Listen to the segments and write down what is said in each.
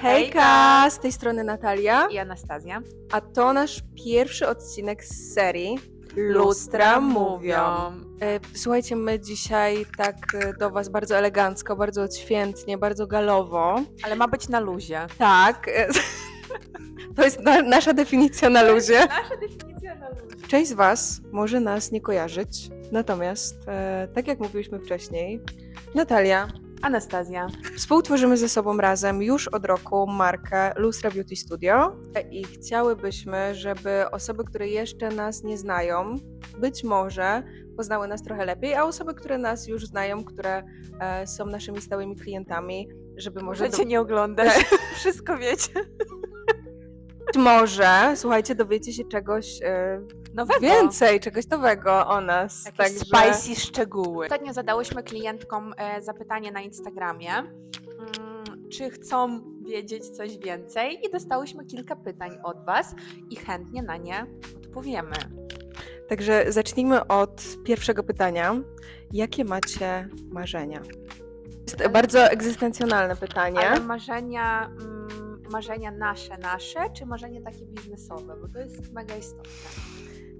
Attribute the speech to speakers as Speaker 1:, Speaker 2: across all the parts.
Speaker 1: Hejka! Z tej strony Natalia,
Speaker 2: i Anastazja.
Speaker 1: a to nasz pierwszy odcinek z serii Lustra Mówią. E, Słuchajcie, my dzisiaj tak e, do Was bardzo elegancko, bardzo odświętnie, bardzo galowo.
Speaker 2: Ale ma być na luzie.
Speaker 1: Tak, e, to jest na, nasza definicja na luzie.
Speaker 2: Nasza definicja na luzie.
Speaker 1: Część z Was może nas nie kojarzyć, natomiast, e, tak jak mówiliśmy wcześniej, Natalia,
Speaker 2: Anastazja.
Speaker 1: Współtworzymy ze sobą razem już od roku markę Lustra Beauty Studio i chciałybyśmy, żeby osoby, które jeszcze nas nie znają, być może poznały nas trochę lepiej, a osoby, które nas już znają, które e, są naszymi stałymi klientami, żeby może
Speaker 2: Możecie nie oglądać. Wszystko wiecie.
Speaker 1: do... może, słuchajcie, dowiecie się czegoś e,
Speaker 2: Nowego.
Speaker 1: więcej, czegoś nowego o nas.
Speaker 2: Jakieś
Speaker 1: Także
Speaker 2: spicy szczegóły. Ostatnio zadałyśmy klientkom e, zapytanie na Instagramie, mm, czy chcą wiedzieć coś więcej i dostałyśmy kilka pytań od Was i chętnie na nie odpowiemy.
Speaker 1: Także zacznijmy od pierwszego pytania. Jakie macie marzenia? Jest
Speaker 2: Ale-
Speaker 1: bardzo egzystencjonalne pytanie.
Speaker 2: Ale marzenia, mm, marzenia nasze, nasze, czy marzenia takie biznesowe, bo to jest mega istotne.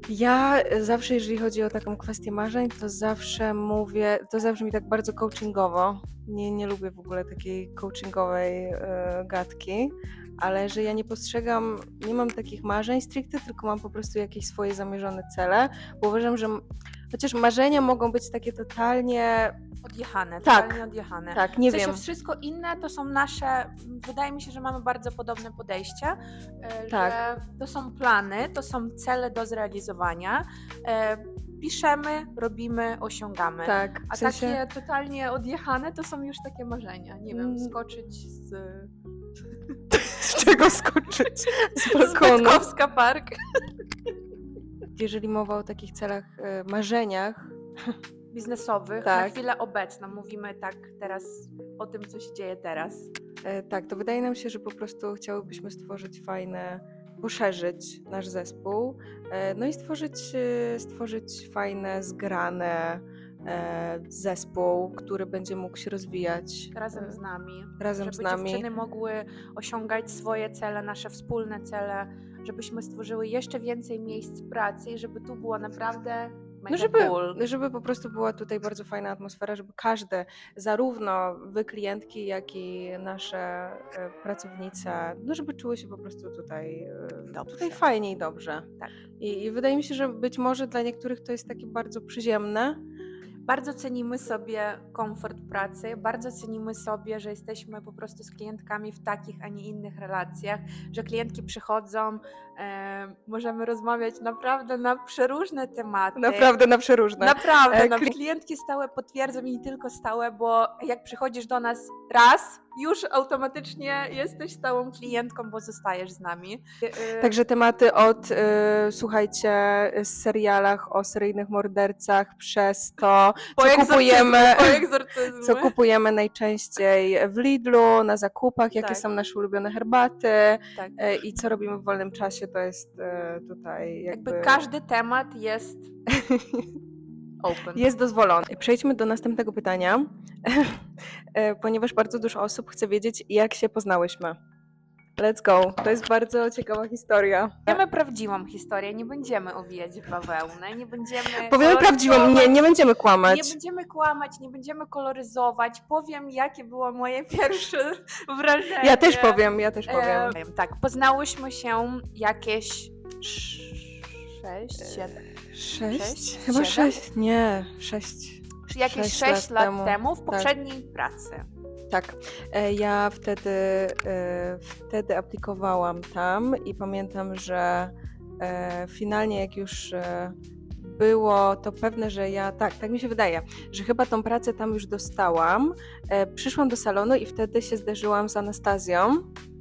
Speaker 1: Ja e, zawsze, jeżeli chodzi o taką kwestię marzeń, to zawsze mówię, to zawsze mi tak bardzo coachingowo. Nie, nie lubię w ogóle takiej coachingowej e, gadki, ale że ja nie postrzegam, nie mam takich marzeń stricte, tylko mam po prostu jakieś swoje zamierzone cele, bo uważam, że chociaż marzenia mogą być takie totalnie,
Speaker 2: Odjechane,
Speaker 1: Tak.
Speaker 2: totalnie odjechane.
Speaker 1: tak, nie
Speaker 2: w sensie
Speaker 1: wiem,
Speaker 2: wszystko inne to są nasze, wydaje mi się, że mamy bardzo podobne podejście, e,
Speaker 1: Tak.
Speaker 2: że to są plany, to są cele do zrealizowania, e, piszemy, robimy, osiągamy.
Speaker 1: tak,
Speaker 2: A
Speaker 1: w sensie,
Speaker 2: takie totalnie odjechane to są już takie marzenia, nie wiem,
Speaker 1: Mm.
Speaker 2: skoczyć z...
Speaker 1: z czego skoczyć? Z
Speaker 2: z
Speaker 1: balkonu.
Speaker 2: Park.
Speaker 1: Jeżeli mowa o takich celach, e, marzeniach,
Speaker 2: Biznesowych,
Speaker 1: Tak.
Speaker 2: na chwilę obecną, mówimy tak teraz o tym, co się dzieje teraz.
Speaker 1: E, Tak, to wydaje nam się, że po prostu chciałybyśmy stworzyć fajne, poszerzyć nasz zespół, e, no i stworzyć, stworzyć fajne, zgrane zespół, który będzie mógł się rozwijać
Speaker 2: razem z nami.
Speaker 1: razem
Speaker 2: żeby
Speaker 1: z nami.
Speaker 2: dziewczyny mogły osiągać swoje cele, nasze wspólne cele, żebyśmy stworzyły jeszcze więcej miejsc pracy i żeby tu było naprawdę
Speaker 1: No żeby,
Speaker 2: cool.
Speaker 1: żeby po prostu była tutaj bardzo fajna atmosfera, żeby każde, zarówno wy klientki, jak i nasze e, pracownice, no żeby czuły się po prostu tutaj, e,
Speaker 2: Dobrze.
Speaker 1: tutaj fajnie i dobrze.
Speaker 2: Tak.
Speaker 1: I, I wydaje mi się, że być może dla niektórych to jest takie bardzo przyziemne.
Speaker 2: Bardzo cenimy sobie komfort pracy, bardzo cenimy sobie, że jesteśmy po prostu z klientkami w takich, a nie innych relacjach, że klientki przychodzą, e, możemy rozmawiać naprawdę na przeróżne tematy.
Speaker 1: Naprawdę na przeróżne.
Speaker 2: Naprawdę,
Speaker 1: E,
Speaker 2: no,
Speaker 1: kli-
Speaker 2: klientki stałe potwierdzą i nie tylko stałe, bo jak przychodzisz do nas raz, już automatycznie jesteś stałą klientką, bo zostajesz z nami. E,
Speaker 1: Także tematy od, y, słuchajcie, serialach o seryjnych mordercach przez to,
Speaker 2: po
Speaker 1: co kupujemy, co kupujemy najczęściej w Lidlu, na zakupach, jakie
Speaker 2: Tak.
Speaker 1: są nasze ulubione herbaty
Speaker 2: Tak.
Speaker 1: y, i co robimy w wolnym czasie, to jest y, tutaj jakby...
Speaker 2: Jakby każdy temat jest open.
Speaker 1: Jest dozwolony. Przejdźmy do następnego pytania, ponieważ bardzo dużo osób chce wiedzieć, jak się poznałyśmy. Let's go. To jest bardzo ciekawa historia.
Speaker 2: Będziemy prawdziwą historię, nie będziemy owijać w bawełnę, nie będziemy.
Speaker 1: Powiemy prawdziwą, nie, nie będziemy
Speaker 2: Nie
Speaker 1: kłamać.
Speaker 2: będziemy kłamać, nie będziemy koloryzować. Powiem, jakie było moje pierwsze wrażenie.
Speaker 1: Ja też powiem, ja też powiem.
Speaker 2: E, tak, poznałyśmy się jakieś sz- sześć, siedem,
Speaker 1: Sześć?
Speaker 2: sześć,
Speaker 1: Chyba
Speaker 2: siedem?
Speaker 1: sześć. Nie, sześć.
Speaker 2: jakieś
Speaker 1: sześć lat
Speaker 2: lat,
Speaker 1: temu.
Speaker 2: temu, w
Speaker 1: Tak.
Speaker 2: poprzedniej pracy.
Speaker 1: Tak. E, Ja wtedy, e, wtedy aplikowałam tam i pamiętam, że e, finalnie jak już e, było to pewne, że ja, tak, tak mi się wydaje, że chyba tą pracę tam już dostałam. E, Przyszłam do salonu i wtedy się zderzyłam z Anastazją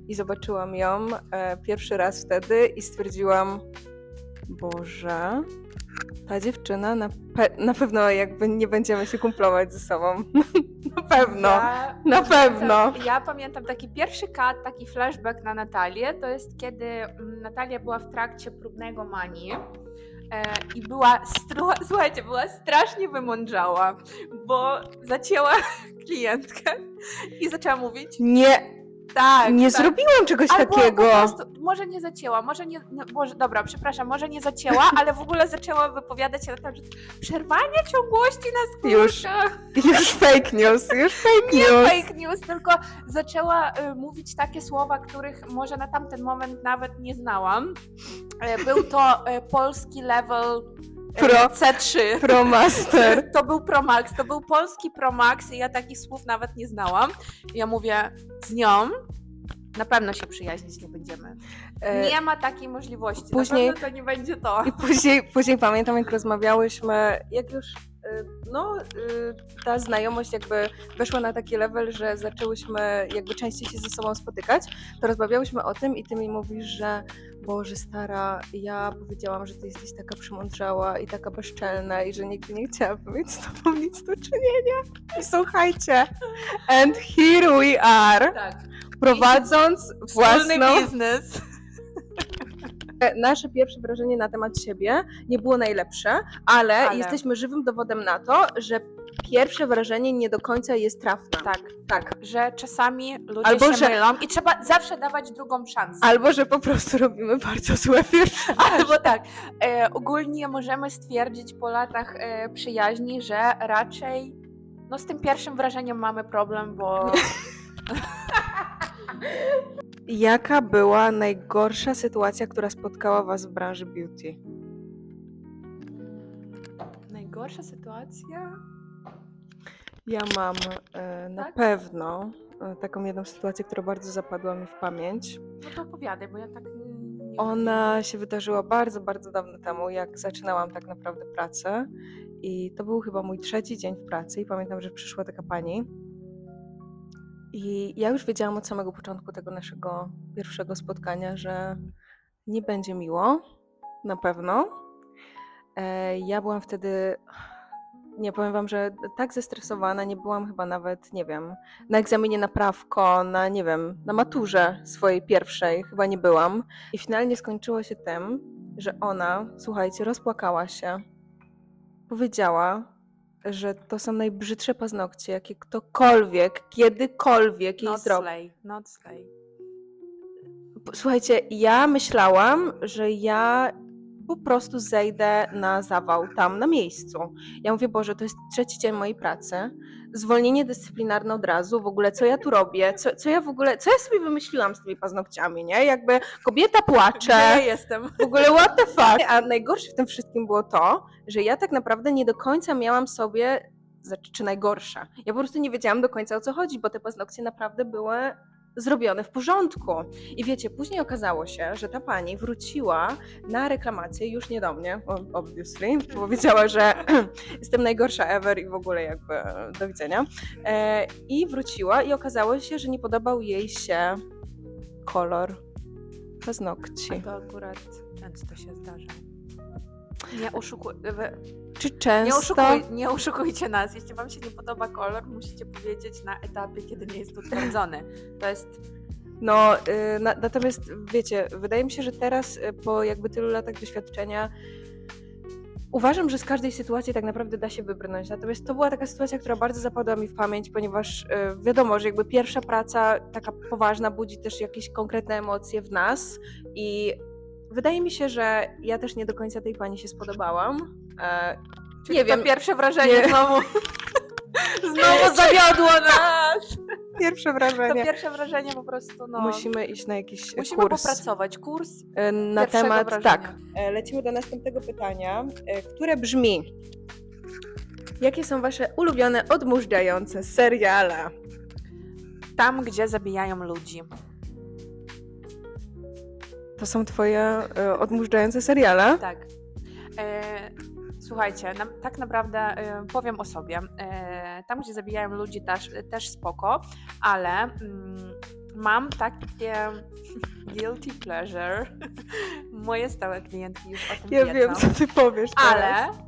Speaker 1: i zobaczyłam ją e, pierwszy raz wtedy i stwierdziłam, Boże, ta dziewczyna na, pe- na pewno jakby nie będziemy się kumplować ze sobą. na pewno.
Speaker 2: Ja
Speaker 1: na
Speaker 2: pamiętam-
Speaker 1: pewno.
Speaker 2: Ja pamiętam taki pierwszy kat, taki flashback na Natalię, to jest kiedy mm, Natalia była w trakcie próbnego manii. E, I była, słuchajcie, była strasznie wymądrzała, bo zacięła klientkę i zaczęła mówić
Speaker 1: Nie,
Speaker 2: Tak,
Speaker 1: nie
Speaker 2: tak.
Speaker 1: zrobiłam czegoś
Speaker 2: Albo
Speaker 1: takiego.
Speaker 2: Po prostu, może nie zacięła, może nie, no, może, dobra, przepraszam, może nie zacięła, ale w ogóle zaczęła wypowiadać się na temat przerwania ciągłości na
Speaker 1: Już.
Speaker 2: skórkach.
Speaker 1: Już fake news, już fake
Speaker 2: Nie
Speaker 1: news.
Speaker 2: fake news, tylko zaczęła y, mówić takie słowa, których może na tamten moment nawet nie znałam. E, był to e, polski level
Speaker 1: Pro.
Speaker 2: C3.
Speaker 1: Pro Master.
Speaker 2: To był Pro Max, to był polski Pro Max i ja takich słów nawet nie znałam. I ja mówię, z nią na pewno się przyjaźnić nie będziemy.
Speaker 1: E,
Speaker 2: Nie ma takiej możliwości.
Speaker 1: później-
Speaker 2: Na pewno to nie będzie to.
Speaker 1: I później, później pamiętam, jak rozmawiałyśmy, jak już no, y, ta znajomość jakby weszła na taki level, że zaczęłyśmy jakby częściej się ze sobą spotykać, to rozmawiałyśmy o tym i ty mi mówisz, że Boże stara, ja powiedziałam, że ty jesteś taka przemądrzała i taka bezczelna i że nigdy nie chciałabym mieć z tobą nic do czynienia. I słuchajcie, and here we are,
Speaker 2: Tak.
Speaker 1: prowadząc
Speaker 2: Wspólny
Speaker 1: własną
Speaker 2: biznes.
Speaker 1: Nasze pierwsze wrażenie na temat siebie nie było najlepsze, ale,
Speaker 2: Ale.
Speaker 1: jesteśmy żywym dowodem na to, że pierwsze wrażenie nie do końca jest trafne.
Speaker 2: Tak,
Speaker 1: Tak.
Speaker 2: że czasami ludzie
Speaker 1: Albo,
Speaker 2: się
Speaker 1: że-
Speaker 2: mylą i trzeba zawsze dawać drugą szansę.
Speaker 1: Albo, że po prostu robimy bardzo złe pierwsze.
Speaker 2: Albo tak, e, ogólnie możemy stwierdzić po latach e, przyjaźni, że raczej no z tym pierwszym wrażeniem mamy problem, bo
Speaker 1: Jaka była najgorsza sytuacja, która spotkała was w branży beauty?
Speaker 2: najgorsza sytuacja.
Speaker 1: Ja mam e, na
Speaker 2: Tak?
Speaker 1: pewno e, taką jedną sytuację, która bardzo zapadła mi w pamięć.
Speaker 2: No to opowiadaj, bo ja tak mm, nie
Speaker 1: Ona się wydarzyła bardzo, bardzo dawno temu, jak zaczynałam tak naprawdę pracę. I to był chyba mój trzeci dzień w pracy i pamiętam, że przyszła taka pani. I ja już wiedziałam od samego początku tego naszego pierwszego spotkania, że nie będzie miło, na pewno. E, Ja byłam wtedy, nie powiem wam, że tak zestresowana, nie byłam chyba nawet, nie wiem, na egzaminie na prawko, na, nie wiem, na maturze swojej pierwszej, chyba nie byłam. I finalnie skończyło się tym, że ona, słuchajcie, rozpłakała się, powiedziała, że to są najbrzydsze paznokcie, jakie ktokolwiek, kiedykolwiek jej zrobił. Słuchajcie, ja myślałam, że ja po prostu zejdę na zawał tam na miejscu. Ja mówię, Boże, to jest trzeci dzień mojej pracy, zwolnienie dyscyplinarne od razu, w ogóle co ja tu robię, co, co ja w ogóle, co ja sobie wymyśliłam z tymi paznokciami, nie? Jakby kobieta płacze,
Speaker 2: ja jestem?
Speaker 1: w ogóle what the fuck. A najgorsze w tym wszystkim było to, że ja tak naprawdę nie do końca miałam sobie, znaczy, czy najgorsze, ja po prostu nie wiedziałam do końca o co chodzi, bo te paznokcie naprawdę były zrobione w porządku. I wiecie, później okazało się, że ta pani wróciła na reklamację, już nie do mnie, obviously, bo powiedziała, że jestem najgorsza ever i w ogóle jakby do widzenia. E, I wróciła i okazało się, że nie podobał jej się kolor paznokci.
Speaker 2: To akurat często się zdarza. Nie, oszukuj, wy-
Speaker 1: Czy
Speaker 2: nie,
Speaker 1: często...
Speaker 2: oszukuj, nie oszukujcie nas. Jeśli Wam się nie podoba kolor, musicie powiedzieć na etapie, kiedy nie jest utwardzony. To jest
Speaker 1: No, y, na, natomiast wiecie, wydaje mi się, że teraz y, po jakby tylu latach doświadczenia uważam, że z każdej sytuacji tak naprawdę da się wybrnąć. Natomiast to była taka sytuacja, która bardzo zapadła mi w pamięć, ponieważ y, wiadomo, że jakby pierwsza praca taka poważna budzi też jakieś konkretne emocje w nas i wydaje mi się, że ja też nie do końca tej pani się spodobałam. E,
Speaker 2: Czyli
Speaker 1: nie
Speaker 2: to
Speaker 1: wiem,
Speaker 2: pierwsze wrażenie
Speaker 1: Nie.
Speaker 2: znowu. znowu zawiodło nas.
Speaker 1: pierwsze
Speaker 2: To
Speaker 1: wrażenie.
Speaker 2: pierwsze wrażenie po prostu, no.
Speaker 1: Musimy iść na jakiś
Speaker 2: musimy
Speaker 1: kurs.
Speaker 2: popracować. Kurs
Speaker 1: e, na temat.
Speaker 2: wrażenia.
Speaker 1: Tak. E, Lecimy do następnego pytania, e, które brzmi: Jakie są Wasze ulubione, odmurzające seriale?
Speaker 2: tam, gdzie zabijają ludzi.
Speaker 1: To są Twoje e, odmurzające seriale?
Speaker 2: Tak. E, słuchajcie, na, tak naprawdę e, powiem o sobie. E, tam, gdzie zabijają ludzi, też, też spoko, ale mm, mam takie guilty pleasure. Moje stałe klientki już o tym
Speaker 1: Ja
Speaker 2: wiedzą.
Speaker 1: wiem, co Ty powiesz. Teraz.
Speaker 2: Ale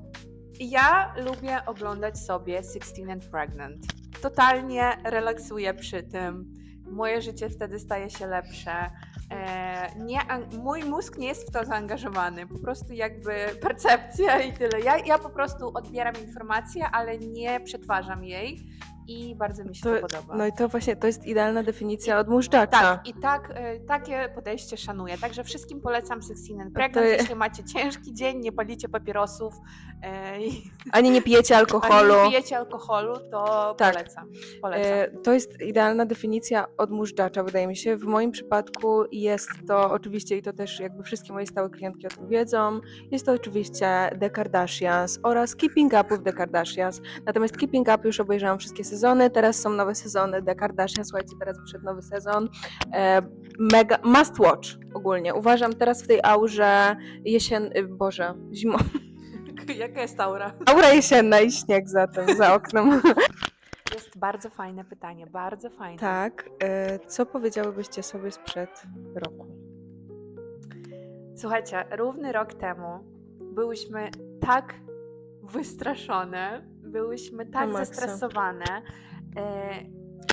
Speaker 2: ja lubię oglądać sobie 16 and Pregnant. Totalnie relaksuję przy tym. Moje życie wtedy staje się lepsze. E, nie, mój mózg nie jest w to zaangażowany. Po prostu jakby percepcja i tyle. Ja, ja po prostu odbieram informację, ale nie przetwarzam jej. I bardzo mi się
Speaker 1: To-
Speaker 2: to, podoba.
Speaker 1: No i to właśnie, to jest idealna definicja odmóżdżacza.
Speaker 2: Tak, i tak, e, takie podejście szanuję. Także wszystkim polecam Sexin and Pregnant,
Speaker 1: je-
Speaker 2: jeśli macie ciężki dzień, nie palicie papierosów i
Speaker 1: Ani nie pijecie
Speaker 2: ani
Speaker 1: alkoholu.
Speaker 2: nie pijecie alkoholu, to
Speaker 1: Tak.
Speaker 2: polecam. polecam.
Speaker 1: E, To jest idealna definicja odmóżdżacza, wydaje mi się. W moim przypadku jest to oczywiście, i to też jakby wszystkie moje stałe klientki o tym wiedzą, jest to oczywiście The Kardashians oraz Keeping Up with The Kardashians. Natomiast Keeping Up już obejrzałam wszystkie sezony, teraz są nowe sezony The Kardashians, słuchajcie, teraz wyszedł nowy sezon. E, Mega, must watch ogólnie. Uważam teraz w tej aurze jesien... y, Boże, zimo...
Speaker 2: Jaka jest aura?
Speaker 1: Aura jesienna i śnieg za tym, za oknem.
Speaker 2: Jest bardzo fajne pytanie, bardzo fajne.
Speaker 1: Tak, e, co powiedziałybyście sobie sprzed roku?
Speaker 2: Słuchajcie, równy rok temu byłyśmy tak wystraszone, byłyśmy tak zestresowane, e,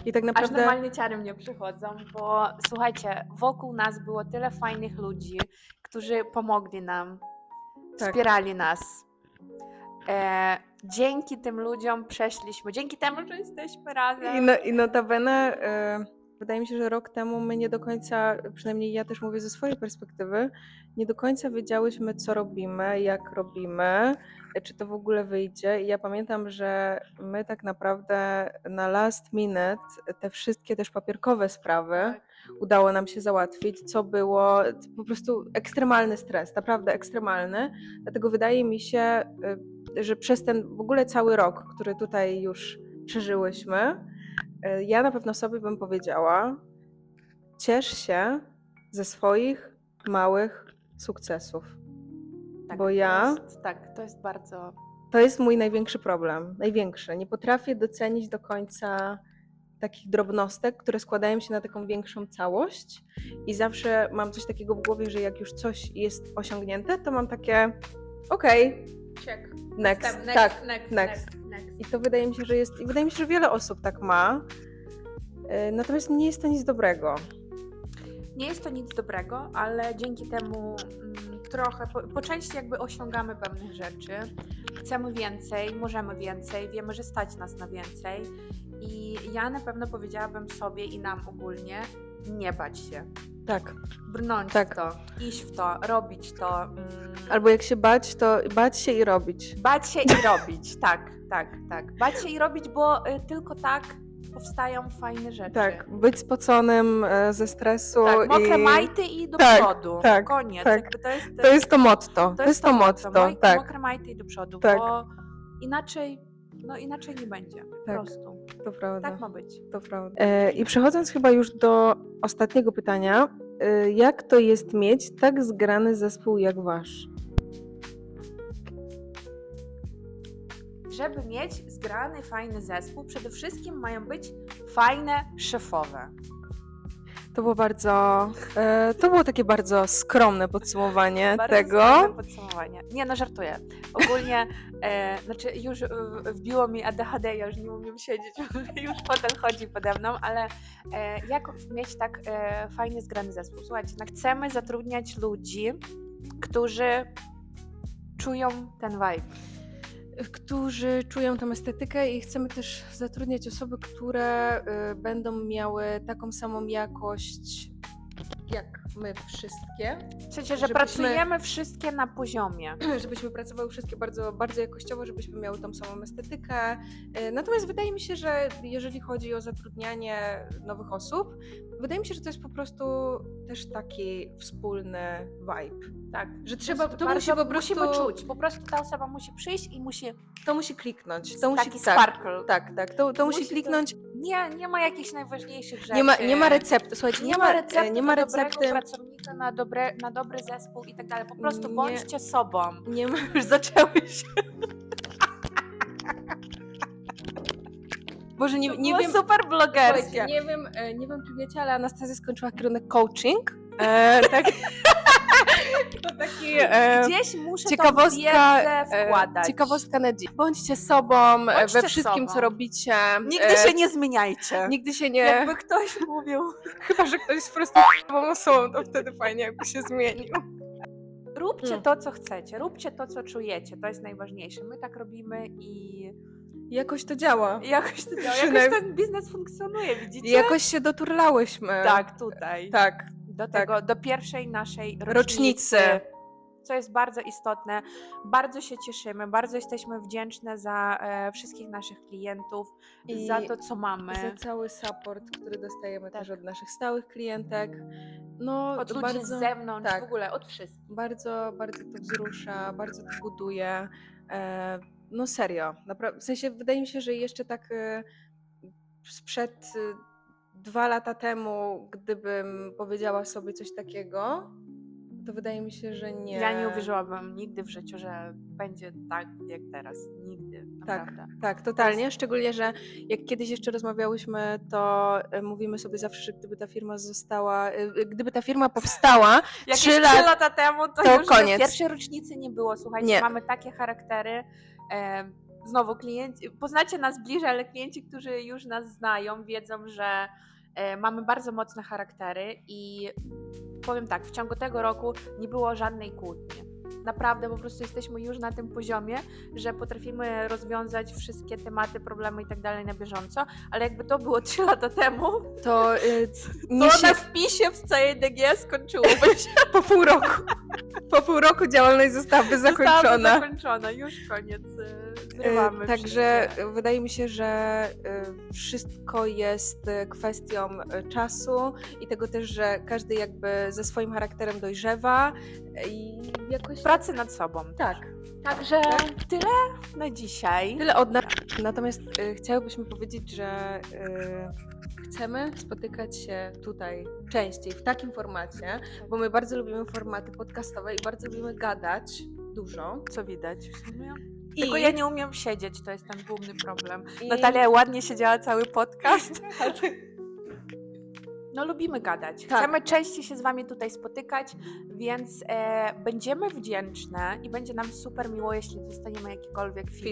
Speaker 1: I tak
Speaker 2: aż
Speaker 1: naprawdę
Speaker 2: normalnie ciary mnie przychodzą, bo słuchajcie, wokół nas było tyle fajnych ludzi, którzy pomogli nam,
Speaker 1: Tak.
Speaker 2: wspierali nas. E, dzięki tym ludziom przeszliśmy, dzięki temu, że jesteśmy razem.
Speaker 1: I, no, i notabene, e, wydaje mi się, że rok temu my nie do końca, przynajmniej ja też mówię ze swojej perspektywy, nie do końca wiedziałyśmy, co robimy, jak robimy, czy to w ogóle wyjdzie. I ja pamiętam, że my tak naprawdę na last minute te wszystkie też papierkowe sprawy
Speaker 2: Tak.
Speaker 1: udało nam się załatwić, co było po prostu ekstremalny stres, naprawdę ekstremalny. Dlatego wydaje mi się, y, że przez ten w ogóle cały rok, który tutaj już przeżyłyśmy, ja na pewno sobie bym powiedziała: ciesz się ze swoich małych sukcesów.
Speaker 2: Tak,
Speaker 1: bo
Speaker 2: to
Speaker 1: ja-
Speaker 2: Jest, tak, to jest bardzo.
Speaker 1: To jest mój największy problem. Największy. Nie potrafię docenić do końca takich drobnostek, które składają się na taką większą całość. I zawsze mam coś takiego w głowie, że jak już coś jest osiągnięte, to mam takie okej,
Speaker 2: Check.
Speaker 1: next,
Speaker 2: Next,
Speaker 1: tak.
Speaker 2: next,
Speaker 1: next.
Speaker 2: next, next.
Speaker 1: I to wydaje mi się, że jest, i wydaje mi się, że wiele osób tak ma. Yy, Natomiast nie jest to nic dobrego.
Speaker 2: Nie jest to nic dobrego, ale dzięki temu mm, trochę, po, po części jakby osiągamy pewnych rzeczy. Chcemy więcej, możemy więcej, wiemy, że stać nas na więcej. I ja na pewno powiedziałabym sobie i nam ogólnie, nie bać się.
Speaker 1: Tak.
Speaker 2: Brnąć
Speaker 1: Tak.
Speaker 2: w to, iść w to, robić to. Mm,
Speaker 1: Albo jak się bać, to bać się i robić.
Speaker 2: Bać się i robić, tak, tak, tak. Bać się i robić, bo y, tylko tak powstają fajne rzeczy.
Speaker 1: Tak, być spoconym e, ze stresu.
Speaker 2: Tak, mokre
Speaker 1: i...
Speaker 2: majty i do
Speaker 1: Tak,
Speaker 2: przodu.
Speaker 1: tak,
Speaker 2: Koniec.
Speaker 1: tak.
Speaker 2: To jest,
Speaker 1: To jest to motto. To, jest to motto,
Speaker 2: Moj-
Speaker 1: tak.
Speaker 2: Mokre majty i do przodu,
Speaker 1: Tak.
Speaker 2: bo inaczej, no inaczej nie będzie. Po
Speaker 1: Tak.
Speaker 2: prostu.
Speaker 1: To prawda.
Speaker 2: Tak ma być.
Speaker 1: To prawda. E, I przechodząc chyba już do ostatniego pytania, e, jak to jest mieć tak zgrany zespół jak wasz?
Speaker 2: Żeby mieć zgrany, fajny zespół, przede wszystkim mają być fajne szefowe.
Speaker 1: To było bardzo, e, to było takie bardzo skromne podsumowanie
Speaker 2: Bardzo
Speaker 1: tego.
Speaker 2: skromne podsumowanie. Nie, no żartuję. Ogólnie, e, znaczy już wbiło mi ADHD, ja już nie umiem siedzieć, już fotel chodzi pode mną, ale e, jak mieć tak e, fajny, zgrany zespół? Słuchajcie, no chcemy zatrudniać ludzi, którzy czują ten vibe.
Speaker 1: Którzy czują tą estetykę i chcemy też zatrudniać osoby, które y, będą miały taką samą jakość jak my wszystkie.
Speaker 2: Sensie, że pracujemy wszystkie na poziomie.
Speaker 1: żebyśmy pracowały wszystkie bardzo, bardzo jakościowo, żebyśmy miały tą samą estetykę. Y, Natomiast wydaje mi się, że jeżeli chodzi o zatrudnianie nowych osób, wydaje mi się, że to jest po prostu też taki wspólny vibe.
Speaker 2: Tak.
Speaker 1: Że trzeba,
Speaker 2: prostu
Speaker 1: to musi po prostu,
Speaker 2: Musimy czuć. Po prostu ta osoba musi przyjść i musi
Speaker 1: to musi kliknąć. To musi,
Speaker 2: taki
Speaker 1: tak,
Speaker 2: sparkle.
Speaker 1: tak, tak, to, to musi
Speaker 2: Musi to-
Speaker 1: kliknąć.
Speaker 2: Nie, nie ma jakichś najważniejszych rzeczy.
Speaker 1: Nie ma, nie ma recepty, słuchajcie,
Speaker 2: Nie, ma recepty,
Speaker 1: nie ma
Speaker 2: na
Speaker 1: recepty,
Speaker 2: dobrego pracownika, na, dobre, na dobry zespół i tak dalej. Po prostu
Speaker 1: Nie.
Speaker 2: bądźcie sobą.
Speaker 1: nie ma,
Speaker 2: Już zaczęły się.
Speaker 1: Boże, nie, nie wiem,
Speaker 2: super blogerskie.
Speaker 1: nie wiem, e, nie wiem, czy wiecie, ale Anastazja skończyła kierunek coaching. E, tak, to taki e,
Speaker 2: Gdzieś muszę
Speaker 1: ciekawostka,
Speaker 2: tą wiedzę
Speaker 1: e,
Speaker 2: wkładać.
Speaker 1: ciekawostka na dziś. Bądźcie sobą e, we
Speaker 2: Bądźcie
Speaker 1: wszystkim,
Speaker 2: sobą.
Speaker 1: co robicie.
Speaker 2: Nigdy
Speaker 1: e,
Speaker 2: się nie zmieniajcie.
Speaker 1: Nigdy się nie...
Speaker 2: Jakby ktoś mówił,
Speaker 1: Chyba, że ktoś jest po prostu osobą, to wtedy fajnie jakby się zmienił.
Speaker 2: róbcie
Speaker 1: Hmm.
Speaker 2: to, co chcecie, róbcie to, co czujecie, to jest najważniejsze. My tak robimy i
Speaker 1: Jakoś to działa.
Speaker 2: Jakoś to działa, jakoś
Speaker 1: Przynajmniej-
Speaker 2: ten biznes funkcjonuje, widzicie?
Speaker 1: Jakoś się doturlałyśmy.
Speaker 2: Tak, tutaj.
Speaker 1: Tak.
Speaker 2: Do
Speaker 1: tak.
Speaker 2: tego, do pierwszej naszej rocznicy,
Speaker 1: Rocznicy.
Speaker 2: Co jest bardzo istotne. Bardzo się cieszymy, bardzo jesteśmy wdzięczne za e, wszystkich naszych klientów,
Speaker 1: I
Speaker 2: za to, co mamy.
Speaker 1: za cały support, który dostajemy
Speaker 2: Tak.
Speaker 1: też od naszych stałych klientek. No,
Speaker 2: Od ludzi
Speaker 1: bardzo,
Speaker 2: z zewnątrz,
Speaker 1: tak.
Speaker 2: w ogóle od wszystkich.
Speaker 1: bardzo, bardzo to wzrusza, bardzo to buduje. E, no serio, w sensie wydaje mi się, że jeszcze tak e, sprzed e, dwa lata temu, gdybym powiedziała sobie coś takiego, to wydaje mi się, że nie.
Speaker 2: Ja nie uwierzyłabym nigdy w życiu, że będzie tak jak teraz. Nigdy,
Speaker 1: Tak,
Speaker 2: naprawdę.
Speaker 1: tak, totalnie. Szczególnie, że jak kiedyś jeszcze rozmawiałyśmy, to e, mówimy sobie zawsze, że gdyby ta firma została, e, gdyby ta firma powstała, Trzy lat-
Speaker 2: lata temu to,
Speaker 1: to
Speaker 2: już
Speaker 1: koniec.
Speaker 2: pierwszej rocznicy nie było. Słuchajcie,
Speaker 1: Nie.
Speaker 2: mamy takie charaktery. E, znowu klienci, poznacie nas bliżej, ale klienci, którzy już nas znają, wiedzą, że e, mamy bardzo mocne charaktery i powiem tak, w ciągu tego roku nie było żadnej kłótni. Naprawdę po prostu jesteśmy już na tym poziomie, że potrafimy rozwiązać wszystkie tematy, problemy i tak dalej na bieżąco, ale jakby to było 3 lata temu,
Speaker 1: to e,
Speaker 2: to
Speaker 1: nie się
Speaker 2: na wpisie w CDG skończyłoby się.
Speaker 1: po pół roku. Po pół roku działalność zostałaby
Speaker 2: Zostałaby
Speaker 1: zakończona.
Speaker 2: zakończona, już koniec. Y, Zrywamy
Speaker 1: Także wydaje mi się, że e, wszystko jest e, kwestią czasu i tego też, że każdy jakby ze swoim charakterem dojrzewa i jakoś
Speaker 2: Pracy nad sobą.
Speaker 1: tak.
Speaker 2: Także tyle na dzisiaj.
Speaker 1: Tyle od nas. Natomiast e, chciałybyśmy powiedzieć, że chcemy spotykać się tutaj częściej, w takim formacie, bo my bardzo lubimy formaty podcastowe i bardzo lubimy gadać dużo.
Speaker 2: Co widać w sumie.
Speaker 1: I,
Speaker 2: Tylko ja nie umiem siedzieć, to jest ten główny problem.
Speaker 1: i-
Speaker 2: Natalia ładnie siedziała cały podcast. No lubimy gadać.
Speaker 1: Tak.
Speaker 2: Chcemy częściej się z wami tutaj spotykać, więc e, będziemy wdzięczne i będzie nam super miło, jeśli dostaniemy jakikolwiek feedback.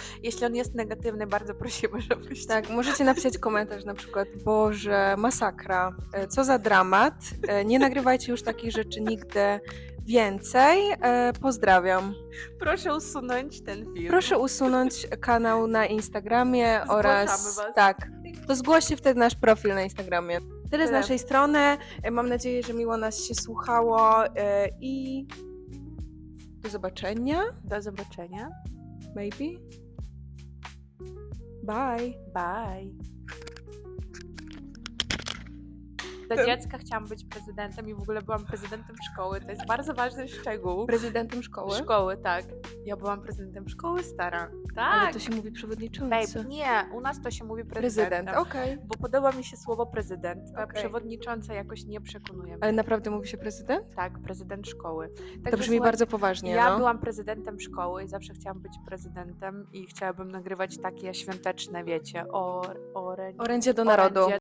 Speaker 1: feedback.
Speaker 2: Jeśli on jest negatywny, bardzo prosimy, żebyście
Speaker 1: Tak, możecie napisać komentarz na przykład, Boże, masakra, e, co za dramat, e, nie nagrywajcie już takich rzeczy nigdy więcej, e, pozdrawiam.
Speaker 2: Proszę usunąć ten film.
Speaker 1: Proszę usunąć kanał na Instagramie
Speaker 2: Zgłaszamy
Speaker 1: oraz,
Speaker 2: was.
Speaker 1: tak, to zgłoście wtedy nasz profil na Instagramie. Tyle z
Speaker 2: Tyle.
Speaker 1: naszej strony, E, mam nadzieję, że miło nas się słuchało e, i do zobaczenia,
Speaker 2: Do zobaczenia.
Speaker 1: maybe. Bye.
Speaker 2: Bye. Do dziecka chciałam być prezydentem i w ogóle byłam prezydentem szkoły. To jest bardzo ważny szczegół.
Speaker 1: Prezydentem szkoły.
Speaker 2: Szkoły, tak. Ja byłam prezydentem szkoły, stara.
Speaker 1: Ale
Speaker 2: Tak.
Speaker 1: to się mówi przewodniczący.
Speaker 2: Babe, nie, u nas to się mówi prezydentem.
Speaker 1: Prezydent, okej.
Speaker 2: Bo podoba mi się słowo prezydent. Ta
Speaker 1: Okej.
Speaker 2: przewodnicząca jakoś nie przekonuje mnie.
Speaker 1: Ale naprawdę mówi się prezydent?
Speaker 2: Tak, prezydent szkoły.
Speaker 1: To
Speaker 2: Także
Speaker 1: brzmi bardzo poważnie,
Speaker 2: Ja
Speaker 1: no.
Speaker 2: byłam prezydentem szkoły i zawsze chciałam być prezydentem i chciałabym nagrywać takie świąteczne, wiecie, o orędzie
Speaker 1: do narodu.